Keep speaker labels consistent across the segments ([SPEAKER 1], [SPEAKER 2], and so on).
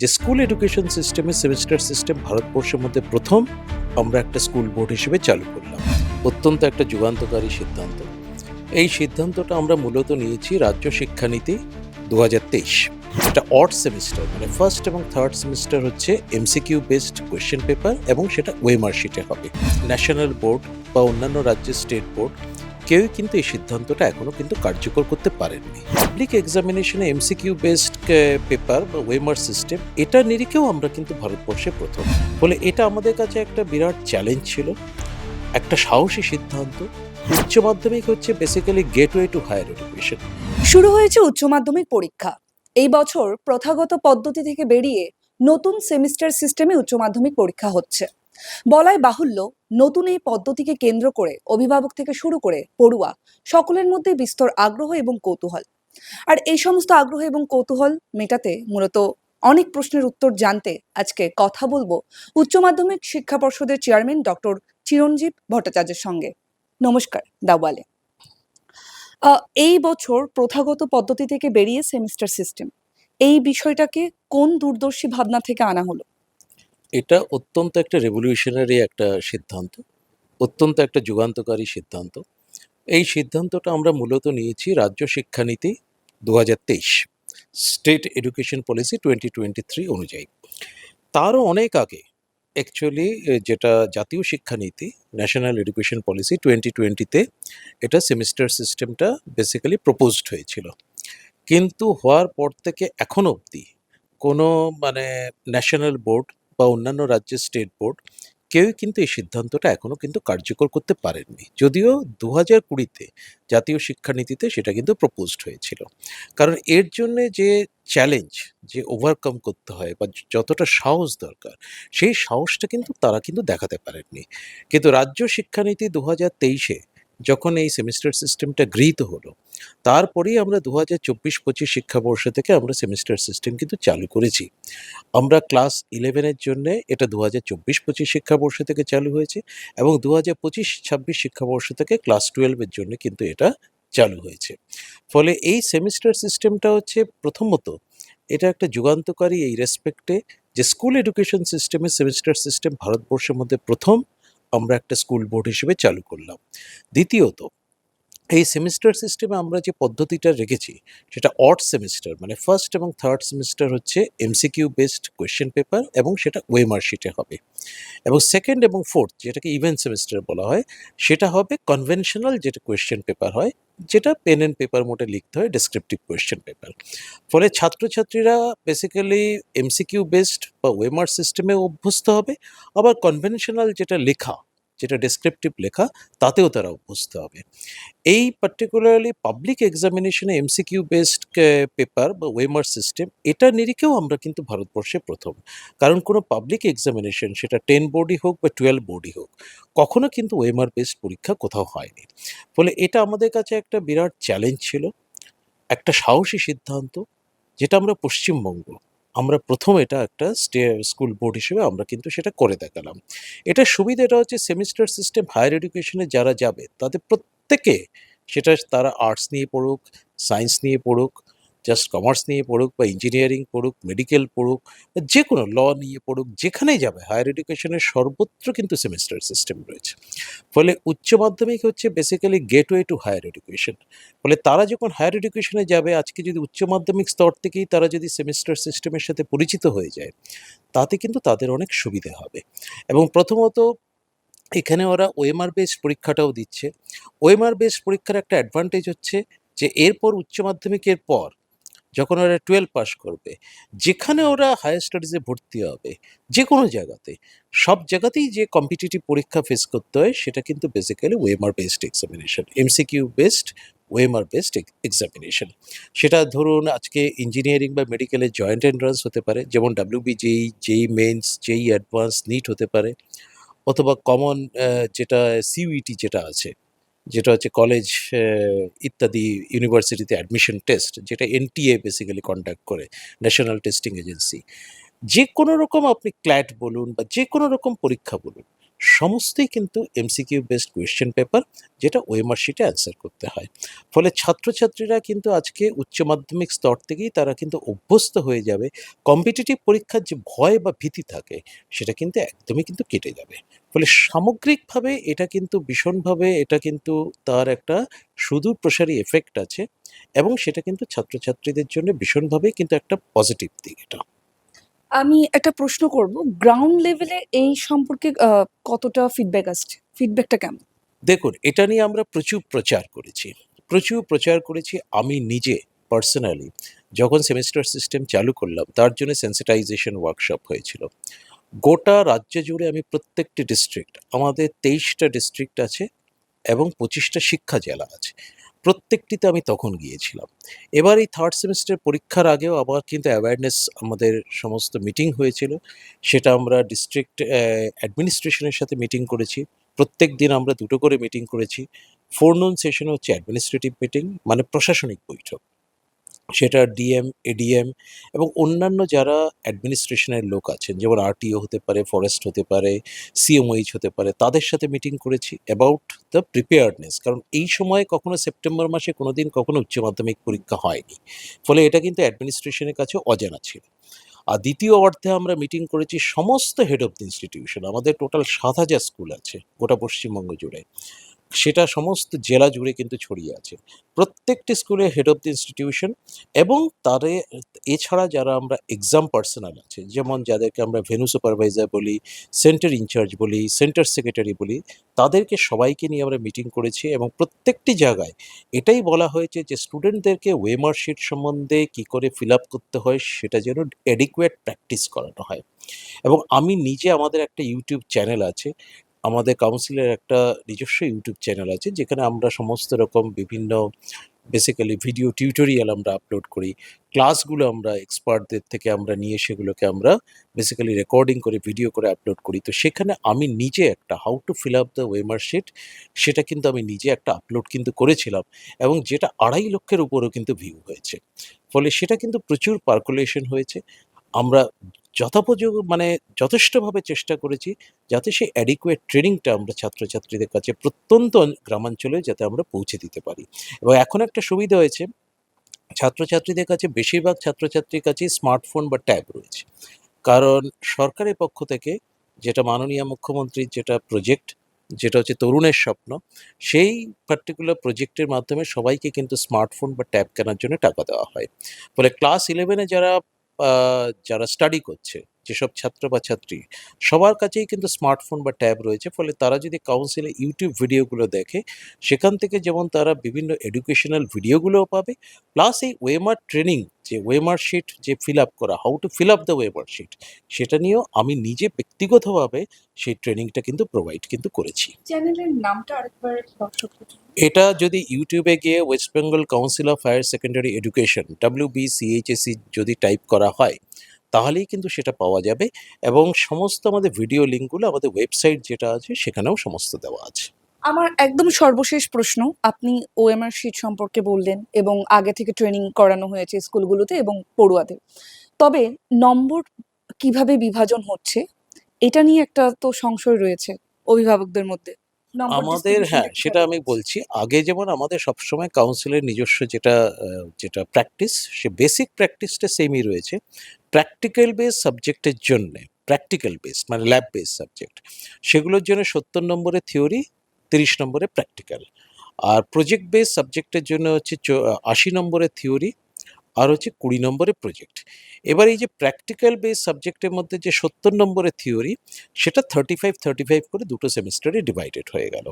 [SPEAKER 1] যে school education সিস্টেমে semester system ভারতবর্ষের মধ্যে প্রথম, আমরা একটা স্কুল বোর্ড হিসেবে চালু করলাম। অত্যন্ত একটা যুগান্তকারী সিদ্ধান্ত। এই সিদ্ধান্তটা আমরা মূলত নিয়েছি রাজ্য শিক্ষানীতি দু হাজার তেইশ। এটা অড সেমিস্টার মানে ফার্স্ট এবং থার্ড সেমিস্টার হচ্ছে এমসিকিউ বেসড কোয়েশ্চেন পেপার এবং সেটা ওয়েমার শিটে হবে। ন্যাশনাল বোর্ড বা অন্যান্য রাজ্যের স্টেট বোর্ড কেউই কিন্তু এই সিদ্ধান্তটা এখনও কিন্তু কার্যকর করতে পারেননি। পাবলিক এক্সামিনেশনে এমসিকিউ বেসড পেপার বা ওয়েমার সিস্টেম এটা নিরিখেও আমরা কিন্তু ভারতবর্ষে প্রথম। ফলে এটা আমাদের কাছে একটা বিরাট চ্যালেঞ্জ ছিল, একটা সাহসী সিদ্ধান্ত। উচ্চ মাধ্যমিক হচ্ছে basically gateway to higher education
[SPEAKER 2] শুরু হয়েছে উচ্চ মাধ্যমিক পরীক্ষা। এই বছর প্রথাগত পদ্ধতি থেকে বেরিয়ে নতুন সেমিস্টার সিস্টেমে উচ্চ মাধ্যমিক পরীক্ষা হচ্ছে। বলাই বাহুল্য নতুন এই পদ্ধতিকে কেন্দ্র করে, অভিভাবক থেকে শুরু করে পড়ুয়া, সকলের মধ্যে বিস্তর আগ্রহ এবং কৌতূহল। আর এই সমস্ত আগ্রহ এবং কৌতূহল মেটাতে মূলত অনেক প্রশ্নের উত্তর জানতে আজকে কথা বলব উচ্চ মাধ্যমিক শিক্ষা পর্ষদের চেয়ারম্যান ডক্টর চিরঞ্জীব ভট্টাচার্যের সঙ্গে। নমস্কার, দাওয়ালে। এই বছর প্রথাগত পদ্ধতি থেকে বেরিয়ে সেমিস্টার সিস্টেম। এই বিষয়টাকে কোন দূরদর্শী ভাবনা থেকে আনা হলো?
[SPEAKER 1] এটা অত্যন্ত একটা রেভলিউশনারি একটা সিদ্ধান্ত, অত্যন্ত একটা যুগান্তকারী সিদ্ধান্ত। এই সিদ্ধান্তটা আমরা মূলত নিয়েছি রাজ্য শিক্ষানীতি দু হাজার তেইশ state education policy twenty twenty three অনুযায়ী। তারও অনেক আগে অ্যাকচুয়ালি যেটা জাতীয় শিক্ষানীতি ন্যাশনাল এডুকেশন পলিসি টোয়েন্টি টোয়েন্টিতে এটা সেমিস্টার সিস্টেমটা বেসিক্যালি প্রপোজড হয়েছিল। কিন্তু হওয়ার পর থেকে এখনও অবধি কোনো মানে ন্যাশনাল বোর্ড বা অন্যান্য রাজ্যের স্টেট বোর্ড কেউই কিন্তু এই সিদ্ধান্তটা এখনও কিন্তু কার্যকর করতে পারেননি। যদিও দু হাজার কুড়িতে জাতীয় শিক্ষানীতিতে সেটা কিন্তু প্রপোজড হয়েছিল। কারণ এর জন্যে যে চ্যালেঞ্জ যে ওভারকাম করতে হয় বা যতটা সাহস দরকার, সেই সাহসটা কিন্তু তারা কিন্তু দেখাতে পারেননি। কিন্তু রাজ্য শিক্ষানীতি দু হাজার তেইশে যখন এই সেমিস্টার সিস্টেমটা গৃহীত হলো তারপরেই আমরা দু হাজার চব্বিশ পঁচিশ শিক্ষাবর্ষ থেকে আমরা সেমিস্টার সিস্টেম কিন্তু চালু করেছি। আমরা ক্লাস ইলেভেনের জন্য এটা দু হাজার চব্বিশ পঁচিশ শিক্ষাবর্ষ থেকে চালু হয়েছে এবং দু হাজার পঁচিশ ছাব্বিশ শিক্ষাবর্ষ থেকে ক্লাস টুয়েলভের জন্য কিন্তু এটা চালু হয়েছে। ফলে এই সেমিস্টার সিস্টেমটা হচ্ছে প্রথমত এটা একটা যুগান্তকারী এই রেসপেক্টে যে স্কুল এডুকেশন সিস্টেমে সেমিস্টার সিস্টেম ভারতবর্ষের মধ্যে প্রথম আমরা একটা স্কুল বোর্ড হিসেবে চালু করলাম। দ্বিতীয়ত এই সেমিস্টার সিস্টেমে আমরা যে পদ্ধতিটা রেখেছি, সেটা অড সেমিস্টার মানে ফার্স্ট এবং থার্ড সেমিস্টার হচ্ছে এমসিকিউ বেসড কোয়েশ্চেন পেপার এবং সেটা ওয়েমার শিটে হবে। এবং সেকেন্ড এবং ফোর্থ যেটাকে ইভেন্ট সেমিস্টার বলা হয়, সেটা হবে কনভেনশনাল যেটা কোয়েশ্চেন পেপার হয়, যেটা পেন অ্যান্ড পেপার মোটে লিখতে হয় ডেসক্রিপটিভ কোয়েশ্চেন পেপার ফলে ছাত্রছাত্রীরা বেসিক্যালি এমসিকিউ বেসড বা ওয়েমার সিস্টেমে অভ্যস্ত হবে, আবার কনভেনশনাল যেটা লেখা যেটা ডেসক্রিপটিভ লেখা, তাতেও তারা অভ্যস্ত হবে। এই পার্টিকুলারলি পাবলিক এক্সামিনেশনে এমসিকিউ বেসড পেপার বা ওয়েমার সিস্টেম এটা নিরিখেও আমরা কিন্তু ভারতবর্ষে প্রথম। কারণ কোনো পাবলিক এক্সামিনেশন সেটা টেন বোর্ডই হোক বা টুয়েলভ বোর্ডই হোক, কখনো কিন্তু ওয়েমার বেসড পরীক্ষা কোথাও হয়নি। ফলে এটা আমাদের কাছে একটা বিরাট চ্যালেঞ্জ ছিল, একটা সাহসী সিদ্ধান্ত, যেটা আমরা পশ্চিমবঙ্গ আমরা প্রথম এটা একটা স্কুল বোর্ড হিসেবে আমরা কিন্তু সেটা করে দেখালাম। এটার সুবিধাটা হচ্ছে সেমিস্টার সিস্টেম হায়ার এডুকেশনে যারা যাবে, তাদের প্রত্যেকে সেটা তারা আর্টস নিয়ে পড়ুক, সায়েন্স নিয়ে পড়ুক জাস্ট কমার্স নিয়ে পড়ুক বা ইঞ্জিনিয়ারিং পড়ুক মেডিকেল পড়ুক, বা যে কোনো ল নিয়ে পড়ুক, যেখানেই যাবে হায়ার এডুকেশনের সর্বত্র কিন্তু সেমিস্টার সিস্টেম রয়েছে। ফলে উচ্চ মাধ্যমিক হচ্ছে basically gateway to higher education ফলে তারা যখন হায়ার এডুকেশনে যাবে, আজকে যদি উচ্চ মাধ্যমিক স্তর থেকেই তারা যদি সেমিস্টার সিস্টেমের সাথে পরিচিত হয়ে যায়, তাতে কিন্তু তাদের অনেক সুবিধে হবে। এবং প্রথমত, এখানে ওরা ওএমআর বেসড পরীক্ষাটাও দিচ্ছে। ওএমআর বেসড পরীক্ষার একটা অ্যাডভান্টেজ হচ্ছে যে, এরপর উচ্চ মাধ্যমিকের পর যখন ওরা টুয়েলভ পাস করবে যেখানে ওরা হায়ার স্টাডিজে ভর্তি হবে যে কোনো জায়গাতে সব জায়গাতেই যে কম্পিটিটিভ পরীক্ষা ফেস করতে হয় সেটা কিন্তু basically OMR based examination MCQ based OMR based examination সেটা ধরুন আজকে ইঞ্জিনিয়ারিং বা মেডিকেলের জয়েন্ট এন্ট্রান্স হতে পারে যেমন WB JEE JEE mains JEE advance NEET হতে পারে অথবা কমন যেটা সিইউইটি যেটা আছে। যেটা হচ্ছে কলেজ ইত্যাদি ইউনিভার্সিটিতে অ্যাডমিশন টেস্ট যেটা এনটিএ বেসিক্যালি কন্ডাক্ট করে ন্যাশনাল টেস্টিং এজেন্সি যে কোনো রকম আপনি ক্ল্যাট বলুন বা যে কোনো রকম পরীক্ষা বলুন সমস্তই কিন্তু এমসিকিউ বেসড কোয়েশ্চেন পেপার যেটা ওএমআর শিটে অ্যান্সার করতে হয়। ফলে ছাত্রছাত্রীরা কিন্তু আজকে উচ্চ মাধ্যমিক স্তর থেকেই তারা কিন্তু অভ্যস্ত হয়ে যাবে। কম্পিটিটিভ পরীক্ষার যে ভয় বা ভীতি থাকে, সেটা কিন্তু একদমই কিন্তু কেটে যাবে। ফলে সামগ্রিকভাবে এটা কিন্তু ভীষণভাবে এটা কিন্তু তার একটা সুদূর প্রসারী এফেক্ট আছে এবং সেটা কিন্তু ছাত্রছাত্রীদের জন্য ভীষণভাবে কিন্তু একটা পজিটিভ দিক এটা।
[SPEAKER 2] আমি একটা প্রশ্ন করব গ্রাউন্ড লেভেলে এই সম্পর্কে কতটা ফিডব্যাক আসছে? ফিডব্যাকটা কেমন?
[SPEAKER 1] দেখুন, এটা নিয়ে আমরা প্রচুর প্রচার করেছি। প্রচুর প্রচার করেছি আমি নিজে পার্সোনালি যখন সেমিস্টার সিস্টেম চালু করলাম, তার জন্য সেন্সিটাইজেশন ওয়ার্কশপ হয়েছিল। গোটা রাজ্য জুড়ে আমি প্রত্যেকটি ডিস্ট্রিক্ট আমাদের তেইশটা ডিস্ট্রিক্ট আছে এবং পঁচিশটা শিক্ষা জেলা আছে। প্রত্যেকটিতে আমি তখন গিয়েছিলাম। এবার এই থার্ড সেমিস্টার পরীক্ষার আগেও আবার কিন্তু অ্যাওয়ারনেস আমাদের সমস্ত মিটিং হয়েছিল। সেটা আমরা ডিস্ট্রিক্ট অ্যাডমিনিস্ট্রেশনের সাথে মিটিং করেছি। প্রত্যেক দিন আমরা দুটো করে মিটিং করেছি। ফোরনুন সেশন হচ্ছে অ্যাডমিনিস্ট্রেটিভ মিটিং মানে প্রশাসনিক বৈঠক। সেটা ডিএম এডিএম এবং অন্যান্য যারা অ্যাডমিনিস্ট্রেশনের লোক আছেন, যেমন আরটিও হতে পারে ফরেস্ট হতে পারে সিএমওইচ হতে পারে, তাদের সাথে মিটিং করেছি অ্যাবাউট দ্য প্রিপেয়ার্ডনেস কারণ এই সময়ে কখনো সেপ্টেম্বর মাসে কোনো দিন কখনো উচ্চ মাধ্যমিক পরীক্ষা হয়নি। ফলে এটা কিন্তু অ্যাডমিনিস্ট্রেশনের কাছে অজানা ছিল। আর দ্বিতীয় অর্থে আমরা মিটিং করেছি সমস্ত হেড অফ দ্য ইনস্টিটিউশন আমাদের টোটাল সাত হাজার স্কুল আছে গোটা পশ্চিমবঙ্গ জুড়ে। সেটা সমস্ত জেলা জুড়ে কিন্তু ছড়িয়ে আছে। প্রত্যেকটি স্কুলে হেড অফ দ্য ইনস্টিটিউশন এবং তারে, এছাড়া যারা আমরা এক্সাম পার্সোনাল আছে, যেমন যাদেরকে আমরা ভেনু সুপারভাইজার বলি সেন্টার ইনচার্জ বলি সেন্টার সেক্রেটারি বলি, তাদেরকে সবাইকে নিয়ে আমরা মিটিং করেছি এবং প্রত্যেকটি জায়গায় এটাই বলা হয়েছে যে স্টুডেন্টদেরকে ওয়েমার শিট সম্বন্ধে কি করে ফিল আপ করতে হয়, সেটা যেন এডিকুয়েট প্র্যাকটিস করানো হয়। এবং আমি নিজে আমাদের একটা ইউটিউব চ্যানেল আছে আমাদের কাউন্সিলের একটা নিজস্ব ইউটিউব চ্যানেল আছে, যেখানে আমরা সমস্ত রকম বিভিন্ন বেসিক্যালি ভিডিও টিউটোরিয়াল আমরা আপলোড করি। ক্লাসগুলো আমরা এক্সপার্টদের থেকে আমরা নিয়ে সেগুলোকে আমরা বেসিক্যালি রেকর্ডিং করে ভিডিও করে আপলোড করি। তো সেখানে আমি নিজে একটা how to fill up the OMR sheet সেটা কিন্তু আমি নিজে একটা আপলোড কিন্তু করেছিলাম এবং যেটা আড়াই লক্ষের উপরও কিন্তু ভিউ হয়েছে। ফলে সেটা কিন্তু প্রচুর পার্কুলেশন হয়েছে। আমরা যথোপযোগ মানে যথেষ্টভাবে চেষ্টা করেছি যাতে সেই অ্যাডিকুয়েট ট্রেনিংটা আমরা ছাত্রছাত্রীদের কাছে প্রত্যন্ত গ্রামাঞ্চলে যাতে আমরা পৌঁছে দিতে পারি। এবং এখন একটা সুবিধা হয়েছে, ছাত্রছাত্রীদের কাছে বেশিরভাগ ছাত্রছাত্রীর কাছেই স্মার্টফোন বা ট্যাব রয়েছে। কারণ সরকারের পক্ষ থেকে যেটা মাননীয় মুখ্যমন্ত্রীর যেটা প্রজেক্ট যেটা হচ্ছে তরুণের স্বপ্ন, সেই পার্টিকুলার প্রজেক্টের মাধ্যমে সবাইকে কিন্তু স্মার্টফোন বা ট্যাব কেনার জন্য টাকা দেওয়া হয়। ফলে ক্লাস ইলেভেনে যারা যারা স্টাডি করছে। যেসব ছাত্র বা ছাত্রী সবার কাছেই কিন্তু স্মার্টফোন বা ট্যাব রয়েছে। ফলে তারা যদি কাউন্সিলে ইউটিউব ভিডিওগুলো দেখে সেখান থেকে যেমন তারা বিভিন্ন এডুকেশনাল ভিডিওগুলোও পাবে। প্লাস এই ওয়েমার ট্রেনিং যে ওয়েমার শিট যে ফিল আপ করা how to fill up the OMR sheet সেটা নিয়েও আমি নিজে ব্যক্তিগতভাবে সেই ট্রেনিংটা কিন্তু প্রোভাইড কিন্তু করেছি।
[SPEAKER 2] চ্যানেলের নামটা আরেকবার
[SPEAKER 1] এটা যদি ইউটিউবে গিয়ে West Bengal Council of Higher Secondary Education W যদি টাইপ করা হয় তাহলেই কিন্তু সেটা পাওয়া যাবে এবং সমস্ত আমাদের ভিডিও লিঙ্কগুলো আমাদের ওয়েবসাইট যেটা আছে সেখানেও সমস্ত দেওয়া আছে।
[SPEAKER 2] আমার একদম সর্বশেষ প্রশ্ন আপনি ওএমআর শিট সম্পর্কে বললেন এবং আগে থেকে ট্রেনিং করানো হয়েছে স্কুলগুলোতে এবং পড়ুয়াদের। তবে নম্বর কীভাবে বিভাজন হচ্ছে এটা নিয়ে একটা তো সংশয় রয়েছে অভিভাবকদের মধ্যে।
[SPEAKER 1] আমাদের হ্যাঁ সেটা আমি বলছি আগে যেমন আমাদের সবসময় কাউন্সিলের নিজস্ব যেটা যেটা প্র্যাকটিস সে বেসিক প্র্যাকটিসটা সেমই রয়েছে। প্র্যাকটিক্যাল বেস সাবজেক্টের জন্যে প্র্যাকটিক্যাল বেস মানে ল্যাব বেস সাবজেক্ট সেগুলোর জন্য সত্তর নম্বরে থিওরি তিরিশ নম্বরে প্র্যাকটিক্যাল আর প্রজেক্ট বেস সাবজেক্টের জন্য হচ্ছে আশি নম্বরের থিওরি আর হচ্ছে কুড়ি নম্বরের প্রজেক্ট এবার এই যে প্র্যাকটিক্যাল বেস সাবজেক্টের মধ্যে যে সত্তর নম্বরের থিওরি সেটা থার্টি ফাইভ থার্টি ফাইভ করে দুটো সেমিস্টারে ডিভাইডেড হয়ে গেল।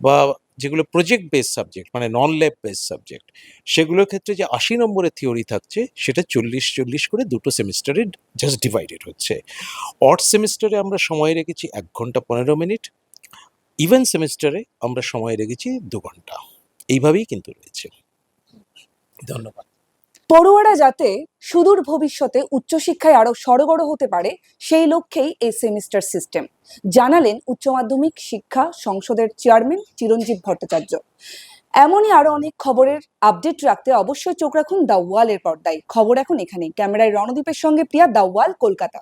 [SPEAKER 1] বা যেগুলো প্রজেক্ট বেস সাবজেক্ট মানে নন ল্যাব বেস সাবজেক্ট সেগুলোর ক্ষেত্রে যে আশি নম্বরের থিওরি থাকছে, সেটা চল্লিশ চল্লিশ করে দুটো সেমিস্টারে জাস্ট ডিভাইডেড হচ্ছে। অড সেমিস্টারে আমরা সময় রেখেছি এক ঘণ্টা পনেরো মিনিট ইভেন সেমিস্টারে আমরা সময় রেখেছি দু ঘণ্টা। এইভাবেই কিন্তু রয়েছে। ধন্যবাদ।
[SPEAKER 2] পড়ুয়ারা যাতে সুদূর ভবিষ্যতে উচ্চশিক্ষায় আরও সড়গড় হতে পারে, সেই লক্ষ্যেই এই সেমিস্টার সিস্টেম। জানালেন উচ্চ মাধ্যমিক শিক্ষা সংসদের চেয়ারম্যান চিরঞ্জীব ভট্টাচার্য। এমনই আরও অনেক খবরের আপডেট রাখতে অবশ্যই চোখ রাখুন দ্য ওয়ালের পর্দায়। খবর এখন এখানে ক্যামেরায় রণদীপের সঙ্গে প্রিয়া, দ্য ওয়াল, কলকাতা।